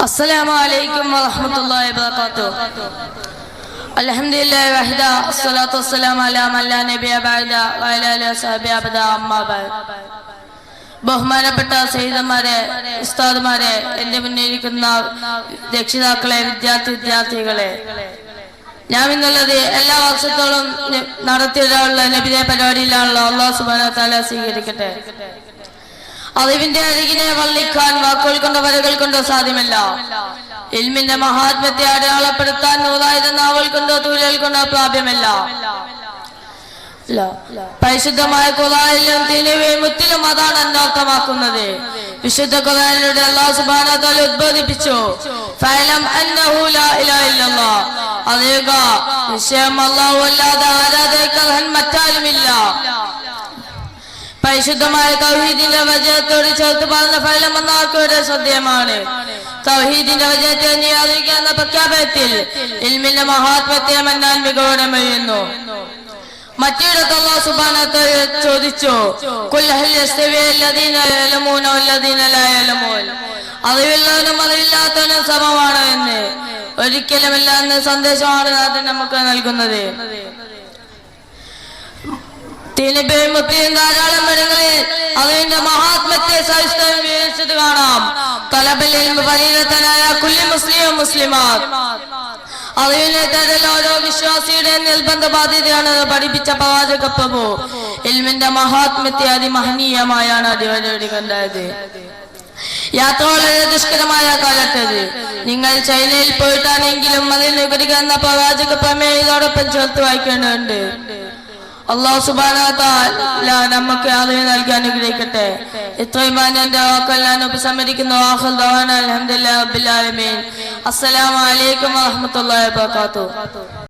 السلام عليكم ورحمة الله وبركاته الحمد لله وحده الصلاة والسلام على من لا نبي بعد وعلى آله وصحبه أبدا أما بعد ബഹുമാനപ്പെട്ട സഹിതന്മാരെ ഉസ്താദുമാരെ എന്റെ മുന്നിലിരിക്കുന്ന രക്ഷിതാക്കളെ വിദ്യാർത്ഥി വിദ്യാർത്ഥികളെ ഞാൻ ഇന്നുള്ളത് എല്ലാ വർഷത്തോളം ന- നടത്തിയിട്ടുള്ള നബിതെ പരിപാടിയിലാണല്ലോ അള്ളാഹു സുബാന താല സ്വീകരിക്കട്ടെ അറിവിന്റെ അരികിനെ വള്ളിക്കാൻ വാക്കുകൾ കൊണ്ടോ വരകൾ കൊണ്ടോ സാധ്യമല്ല. ഇൽമിന്റെ മഹാത്മ്യത്തെ അടയാളപ്പെടുത്താൻ നൂറായിരം നാവൽ കൊണ്ടോ തൂലുകൾ കൊണ്ടോ പ്രാപ്യമല്ല. പരിശുദ്ധമായ ഖുറാനിലും തിരുവയും മുത്തിലും അതാണ് അന്വർത്ഥമാക്കുന്നത്. വിശുദ്ധ ഖുറാനിലൂടെ അള്ളാഹു സുബാന ഉദ്ബോധിപ്പിച്ചു. ഫലം അറിയുക നിശ്ചയം അള്ളാഹു അല്ലാതെ ആരാധകൻ മറ്റാരുമില്ല. പരിശുദ്ധമായ തൗഹീദിന്റെ വചനത്തോട് ചേർത്ത് പറഞ്ഞ ഫലം എന്നാർക്കും ശ്രദ്ധേയമാണ് തൗഹീദിന്റെ വചനത്തെ നിയാദിക്കുക എന്ന പ്രഖ്യാപനത്തിൽ ഇൽമിന്റെ മഹാത്മത്തെ മന്നാൻ മികവോടെ അറിവുള്ളവനും അറിവില്ലാത്തവനും സമമാണ് എന്ന്. ഒരിക്കലുമില്ല എന്ന സന്ദേശമാണ് നമുക്ക് നൽകുന്നത്. തിനുബയും മുത്തിയും ധാരാളം ഇടങ്ങളിൽ അതിന്റെ മഹാത്മത്തെ സവിസ്തരം വിവരിച്ചത് കാണാം. തലബലിൽ പരിണതനായ കുല്ലി മുസ്ലിം മുസ്ലിമാർ. അറിവിനെ തരൽ ഓരോ വിശ്വാസിയുടെ നിർബന്ധ ബാധ്യതയാണ് പഠിപ്പിച്ച പ്രവാചക എൽമിന്റെ മഹാത്മ്യത്തെ അതിമഹനീയമായാണ് അടിവരടി കണ്ടായത് യാത്ര വളരെ ദുഷ്കരമായ കാലത്തത്. നിങ്ങൾ ചൈനയിൽ പോയിട്ടാണെങ്കിലും അതിൽ നികുതിക്കുന്ന പ്രവാചക പ്രമേയം ഇതോടൊപ്പം ചേർത്ത് വായിക്കേണ്ടതുണ്ട്. അള്ളാഹു സുബാന നമുക്ക് അറിവ് നൽകി അനുഗ്രഹിക്കട്ടെ. ഇത്രയും എന്റെ വാക്കെല്ലാം ഉപസംഹരിക്കുന്നു അലഹദില്ലാ അബ്ബുലാലമീൻ അസ്സലാമു അലൈക്കും വറഹ്മത്തുള്ളാഹി വബറകാതുഹു